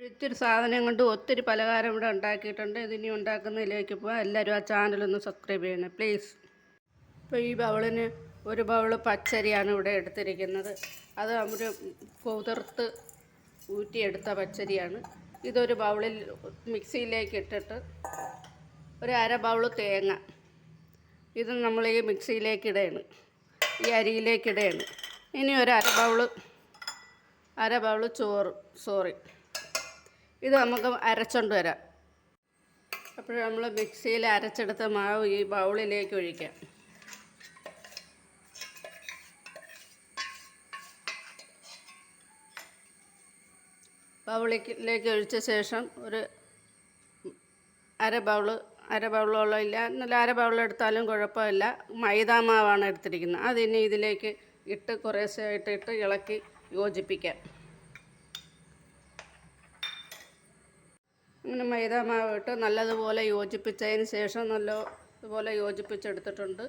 ഇത്തിരി സാധനം കൊണ്ട് ഒത്തിരി പലഹാരം ഇവിടെ ഉണ്ടാക്കിയിട്ടുണ്ട്. ഇതിനി ഉണ്ടാക്കുന്നതിലേക്ക് പോകാം എല്ലാവരും ആ ചാനലൊന്ന് സബ്സ്ക്രൈബ് ചെയ്യണം പ്ലീസ് ഇപ്പോൾ ഈ ബൗളിന് ഒരു ബൗൾ പച്ചരിയാണ് ഇവിടെ എടുത്തിരിക്കുന്നത്. അത് അവർ കുതിർത്ത് ഊറ്റിയെടുത്ത പച്ചരിയാണ്. ഇതൊരു ബൗളിൽ മിക്സിയിലേക്ക് ഇട്ടിട്ട് ഒരു അര ബൗൾ തേങ്ങ. ഇത് നമ്മൾ ഈ മിക്സിയിലേക്ക് ഇടയാണ്. ഈ അരിയിലേക്ക് ഇടയാണ്. ഇനി ഒരു അര ബൗൾ അര ബൗൾ ചോറ് സോറി ഇത് നമുക്ക് അരച്ചോണ്ട് വരാം. അപ്പോൾ നമ്മൾ മിക്സിയിൽ അരച്ചെടുത്ത മാവ് ഈ ബൗളിലേക്ക് ഒഴിക്കാം. ബൗളിലേക്ക് ഒഴിച്ച ശേഷം ഒരു അര ബൗൾ അര ബൗളോളം ഇല്ല. നല്ല അര ബൗൾ കുഴപ്പമില്ല. മൈദാ മാവാണ് എടുത്തിരിക്കുന്നത്. അതിനി ഇതിലേക്ക് ഇട്ട് കുറേശ്ശെ ഇട്ടിട്ട് ഇളക്കി യോജിപ്പിക്കാം. അങ്ങനെ മൈദ മാവ് നല്ലതുപോലെ യോജിപ്പിച്ചതിന് ശേഷം നല്ലതുപോലെ യോജിപ്പിച്ചെടുത്തിട്ടുണ്ട്.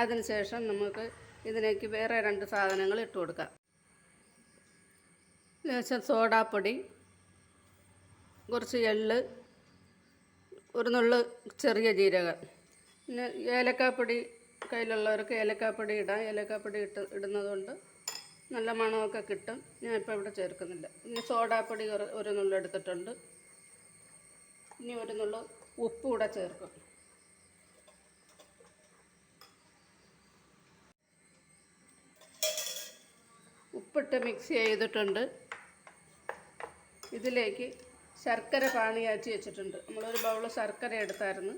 അതിന് ശേഷം നമുക്ക് ഇതിലേക്ക് വേറെ രണ്ട് സാധനങ്ങൾ ഇട്ട് കൊടുക്കാം. ലേശം സോഡാപ്പൊടി കുറച്ച് എള്ള് ഒരു നുള്ള് ചെറിയ ജീരകം. പിന്നെ ഏലക്കാപ്പൊടി കയ്യിലുള്ളവർക്ക് ഏലക്കാപ്പൊടി ഇടാം. ഏലക്കാപ്പൊടി ഇട്ട് ഇടുന്നതുകൊണ്ട് നല്ല മണമൊക്കെ കിട്ടും. ഞാൻ ഇവിടെ ചേർക്കുന്നില്ല. പിന്നെ സോഡാപ്പൊടി ഒരു നുള്ളെടുത്തിട്ടുണ്ട് ഇനി ഒരു നുള്ള് ഉപ്പ് കൂടെ ചേർക്കും. ഉപ്പിട്ട് മിക്സ് ചെയ്തിട്ടുണ്ട്. ഇതിലേക്ക് ശർക്കര പാണിയാച്ചി വെച്ചിട്ടുണ്ട്. നമ്മളൊരു ബൗൾ ശർക്കര എടുത്തായിരുന്നു.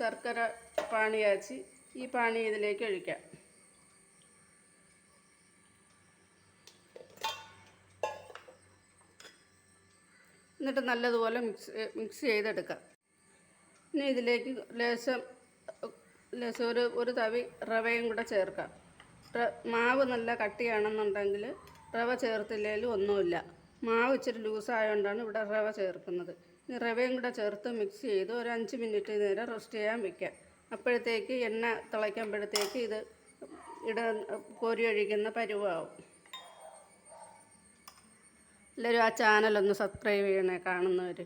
ശർക്കര പാണിയാച്ചി. ഈ പാണി ഇതിലേക്ക് ഒഴിക്കാം. എന്നിട്ട് നല്ലതുപോലെ മിക്സ് മിക്സ് ചെയ്തെടുക്കാം. ഇനി ഇതിലേക്ക് ലേശം ലേശം ഒരു ഒരു തവി റവയും കൂടെ ചേർക്കാം. മാവ് നല്ല കട്ടിയാണെന്നുണ്ടെങ്കിൽ റവ ചേർത്തില്ലെങ്കിലും ഒന്നുമില്ല. മാവ് ഇച്ചിരി ലൂസായതുകൊണ്ടാണ് ഇവിടെ റവ ചേർക്കുന്നത്. ഇനി റവയും കൂടെ ചേർത്ത് മിക്സ് ചെയ്ത് ഒരു അഞ്ച് മിനിറ്റ് നേരം റെസ്റ്റ് ചെയ്യാൻ വെക്കാം. അപ്പോഴത്തേക്ക് എണ്ണ തിളയ്ക്കുമ്പോഴത്തേക്ക് ഇത് ഇട കോരി ഒഴിക്കുന്ന പരുവാവും. എല്ലാവരും ആ ചാനലൊന്ന് സബ്സ്ക്രൈബ് ചെയ്യണേ കാണുന്നവർ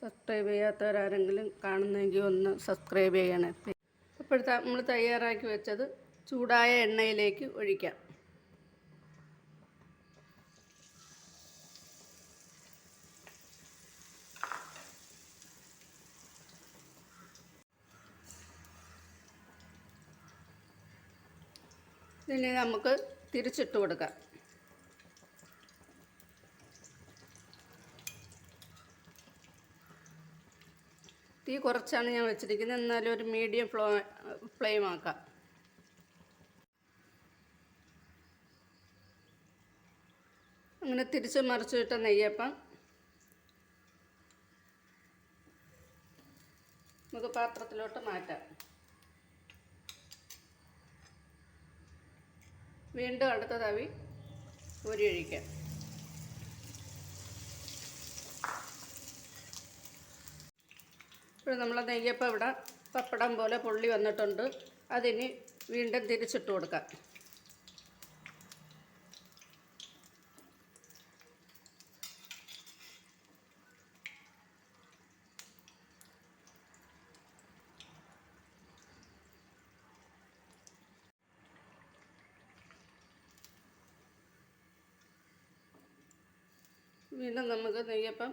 സബ്സ്ക്രൈബ് ചെയ്യാത്തവരാരെങ്കിലും കാണുന്നെങ്കിൽ ഒന്ന് സബ്സ്ക്രൈബ് ചെയ്യണേ. ഇപ്പോഴത്തെ നമ്മൾ തയ്യാറാക്കി വെച്ചത് ചൂടായ എണ്ണയിലേക്ക് ഒഴിക്കാം. ഇതിനെ നമുക്ക് തിരിച്ചിട്ട് കൊടുക്കാം. തീ കുറച്ചാണ് ഞാൻ വെച്ചിരിക്കുന്നത്. എന്നാലും ഒരു മീഡിയം ഫ്ലോ ഫ്ലെയിം ആക്കാം. അങ്ങനെ തിരിച്ച് മറിച്ചിട്ട നെയ്യപ്പം. നമുക്ക് പാത്രത്തിലോട്ട് മാറ്റാം. വീണ്ടും അടുത്ത തവി ഊരി ഇപ്പോൾ നമ്മൾ നെയ്യപ്പം ഇവിടെ പപ്പടം പോലെ പൊള്ളി വന്നിട്ടുണ്ട്. അതിന് വീണ്ടും തിരിച്ചിട്ട് കൊടുക്കാം. വീണ്ടും നമുക്ക് നെയ്യപ്പം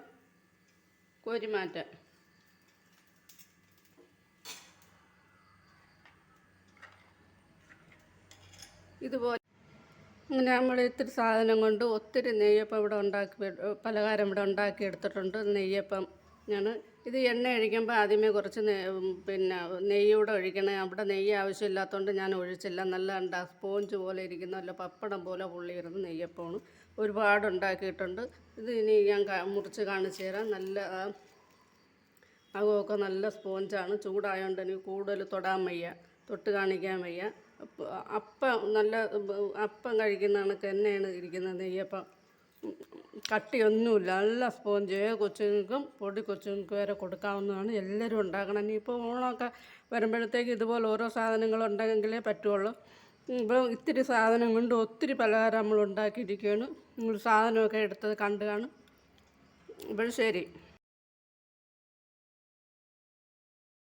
കോരി മാറ്റാം. ഇതുപോലെ അങ്ങനെ നമ്മൾ ഇത്തിരി സാധനം കൊണ്ട് ഒത്തിരി നെയ്യപ്പം ഇവിടെ ഉണ്ടാക്കി പലഹാരം ഇവിടെ ഉണ്ടാക്കി എടുത്തിട്ടുണ്ട്. നെയ്യപ്പം ഞാൻ ഇത് എണ്ണ ഒഴിക്കുമ്പോൾ ആദ്യമേ കുറച്ച് പിന്നെ നെയ്യൂടെ ഒഴിക്കണേ. അവിടെ നെയ്യ് ആവശ്യമില്ലാത്തതുകൊണ്ട് ഞാൻ ഒഴിച്ചില്ല. നല്ല ഉണ്ടാ സ്പോഞ്ച് പോലെ ഇരിക്കുന്ന നല്ല പപ്പടം പോലെ പുള്ളിയിരുന്ന് നെയ്യപ്പമാണ് ഒരുപാട് ഉണ്ടാക്കിയിട്ടുണ്ട്. ഇത് ഇനി ഞാൻ മുറിച്ച് കാണിച്ചു തരാം. നല്ല അകമൊക്കെ നല്ല സ്പോഞ്ചാണ്. ചൂടായതുകൊണ്ട് എനിക്ക് കൂടുതൽ തൊടാൻ വയ്യ. തൊട്ട് കാണിക്കാൻ വയ്യ. അപ്പ- നല്ല അപ്പം കഴിക്കുന്ന കണക്ക് തന്നെയാണ് ഇരിക്കുന്നത്. നെയ്യപ്പം കട്ടിയൊന്നുമില്ല. നല്ല സ്പോഞ്ച്. കൊച്ചുങ്ങൾക്കും പൊടി കൊച്ചുങ്ങൾക്ക് വരെ കൊടുക്കാവുന്നതാണ്. എല്ലാവരും ഉണ്ടാക്കണം. ഇനിയിപ്പോൾ ഓണമൊക്കെ വരുമ്പോഴത്തേക്ക് ഇതുപോലെ ഓരോ സാധനങ്ങൾ ഉണ്ടെങ്കിലേ പറ്റുള്ളൂ. ഇപ്പോൾ ഇത്തിരി സാധനം കൊണ്ട് ഒത്തിരി പലഹാരം നമ്മൾ ഉണ്ടാക്കിയിരിക്കുകയാണ്. നിങ്ങൾ സാധനമൊക്കെ എടുത്തത് കണ്ടു കാണും. അപ്പോൾ ശരി.